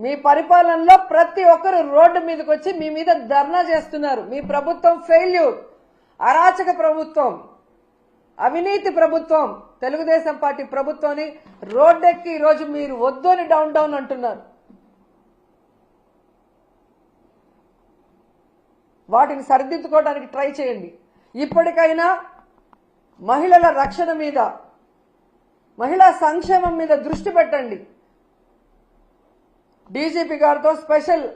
మీ పరిపాలనలో ప్రతి ఒక్కరు రోడ్డు మీదకి వచ్చి మీ మీద ధర్నా చేస్తున్నారు. మీ ప్రభుత్వం ఫెయిల్యూర్ అరాచక ప్రభుత్వం. అవినీతి ప్రభుత్వం. తెలుగుదేశం పార్టీ ప్రభుత్వాన్ని రోడ్డెక్కి ఈరోజు మీరు వద్దు అని డౌన్ డౌన్ అంటున్నారు. వాటిని సరిదిద్దుకోవడానికి ట్రై చేయండి. ఇప్పటికైనా మహిళల రక్షణ మీద మహిళా సంక్షేమం మీద దృష్టి పెట్టండి. డీజీపీ గారితో స్పెషల్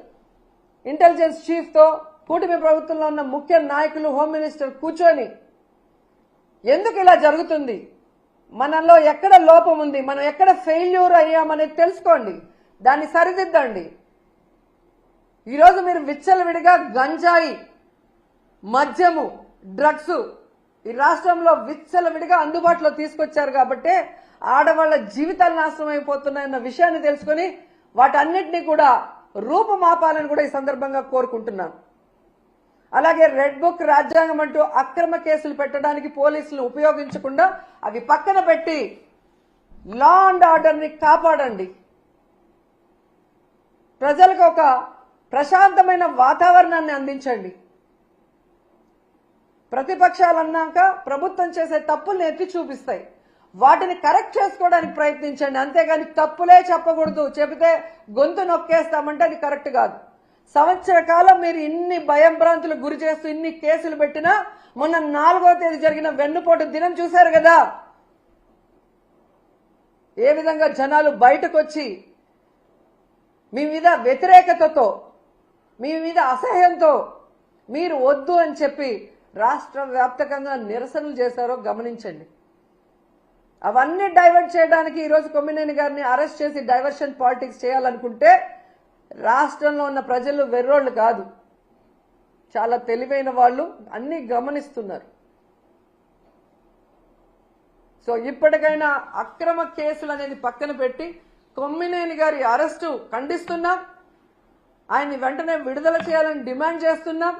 ఇంటెలిజెన్స్ చీఫ్తో కూటమి ప్రభుత్వంలో ఉన్న ముఖ్య నాయకులు హోమ్ మినిస్టర్ కూర్చొని ఎందుకు ఇలా జరుగుతుంది? మనలో ఎక్కడ లోపం ఉంది? మనం ఎక్కడ ఫెయిల్యూర్ అయ్యామనేది తెలుసుకోండి. దాన్ని సరిదిద్దండి. ఈరోజు మీరు విచ్చలవిడిగా గంజాయి మద్యము డ్రగ్స్ ఈ రాష్ట్రంలో విచ్చలవిడిగా అందుబాటులో తీసుకొచ్చారు కాబట్టి ఆడవాళ్ళ జీవితాలు నాశనం అయిపోతున్నాయన్న విషయాన్ని తెలుసుకొని వాటన్నిటినీ కూడా రూపుమాపాలని కూడా ఈ సందర్భంగా కోరుకుంటున్నాను. అలాగే రెడ్ బుక్ రాజ్యాంగం అంటూ అక్రమ కేసులు పెట్టడానికి పోలీసులు ఉపయోగించకుండా అవి పక్కన పెట్టి లా అండ్ ఆర్డర్ని కాపాడండి. ప్రజలకు ఒక ప్రశాంతమైన వాతావరణాన్ని అందించండి. ప్రతిపక్షాలు అన్నాక ప్రభుత్వం చేసే తప్పుల్ని ఎత్తి చూపిస్తాయి. వాటిని కరెక్ట్ చేసుకోవడానికి ప్రయత్నించండి. అంతేగాని తప్పులే చెప్పకూడదు. చెబితే గొంతు నొక్కేస్తామంటే అది కరెక్ట్ కాదు. సంవత్సర కాలం మీరు ఇన్ని భయంభ్రాంతులకు గురి చేస్తూ ఇన్ని కేసులు పెట్టినా మొన్న నాలుగో తేదీ జరిగిన వెన్నుపోటు దినం చూశారు కదా? ఏ విధంగా జనాలు బయటకు వచ్చి మీ మీద వ్యతిరేకతతో మీ మీద అసహ్యంతో మీరు వద్దు అని చెప్పి రాష్ట్ర వ్యాప్తకంగా నిరసనలు చేశారో గమనించండి. అవన్నీ డైవర్ట్ చేయడానికి ఈరోజు కొమ్మినేని గారిని అరెస్ట్ చేసి డైవర్షన్ పాలిటిక్స్ చేయాలనుకుంటే రాష్ట్రంలో ఉన్న ప్రజలు వెర్రోళ్ళు కాదు. చాలా తెలివైన వాళ్ళు అన్నీ గమనిస్తున్నారు. సో ఇప్పటికైనా అక్రమ కేసులు అనేది పక్కన పెట్టి కొమ్మినేని గారి అరెస్టు ఖండిస్తున్నాం. ఆయన్ని వెంటనే విడుదల చేయాలని డిమాండ్ చేస్తున్నాం.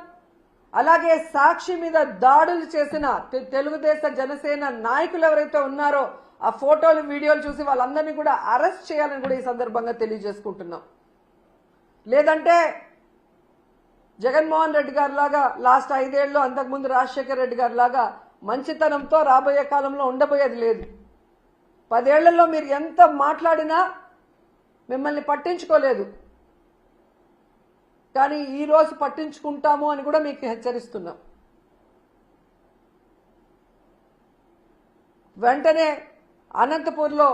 అలాగే సాక్షి మీద దాడులు చేసిన తెలుగుదేశ జనసేన నాయకులు ఎవరైతే ఉన్నారో ఆ ఫోటోలు వీడియోలు చూసి వాళ్ళందరినీ కూడా అరెస్ట్ చేయాలని కూడా ఈ సందర్భంగా తెలియజేసుకుంటున్నాం. లేదంటే జగన్మోహన్ రెడ్డి గారి లాగా లాస్ట్ ఐదేళ్ళు అంతకుముందు రాజశేఖర్ రెడ్డి గారి లాగా మంచితనంతో రాబోయే కాలంలో ఉండబోయేది లేదు. పదేళ్ళలో మీరు ఎంత మాట్లాడినా మిమ్మల్ని పట్టించుకోలేదు. కానీ ఈరోజు పట్టించుకుంటాము అని కూడా మీకు హెచ్చరిస్తున్నాం. వెంటనే అనంతపూర్లో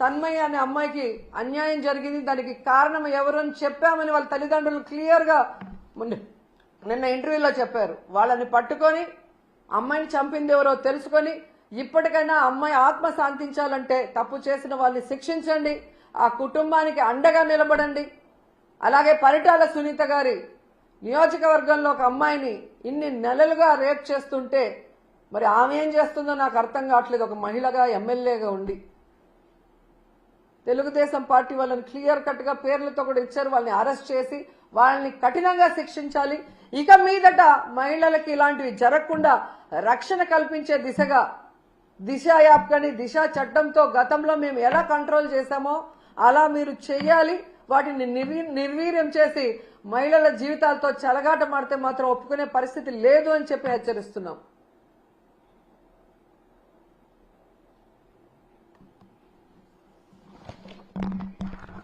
తన్మయ్య అనే అమ్మాయికి అన్యాయం జరిగింది. దానికి కారణం ఎవరు అని చెప్పామని వాళ్ళ తల్లిదండ్రులు క్లియర్గా నిన్న ఇంటర్వ్యూలో చెప్పారు. వాళ్ళని పట్టుకొని అమ్మాయిని చంపింది ఎవరో తెలుసుకొని ఇప్పటికైనా అమ్మాయి ఆత్మ శాంతించాలంటే తప్పు చేసిన వాళ్ళని శిక్షించండి. ఆ కుటుంబానికి అండగా నిలబడండి. అలాగే పరిటాల సునీత గారి నియోజకవర్గంలో ఒక అమ్మాయిని ఇన్ని నెలలుగా రేప్ చేస్తుంటే మరి ఆమె ఏం చేస్తుందో నాకు అర్థం కావట్లేదు. ఒక మహిళగా ఎమ్మెల్యేగా ఉండి. తెలుగుదేశం పార్టీ వాళ్ళని క్లియర్ కట్గా పేర్లతో కూడా ఇచ్చారు. వాళ్ళని అరెస్ట్ చేసి వాళ్ళని కఠినంగా శిక్షించాలి. ఇక మీదట మహిళలకి ఇలాంటివి జరగకుండా రక్షణ కల్పించే దిశగా దిశ యాప్ కానీ దిశ చట్టంతో గతంలో మేము ఎలా కంట్రోల్ చేశామో అలా మీరు చెయ్యాలి వాటిని నివీ నిర్వీర్యం చేసి మహిళల జీవితాలతో చెలగాట మాడితే మాత్రం ఒప్పుకునే పరిస్థితి లేదు అని చెప్పి హెచ్చరిస్తున్నాం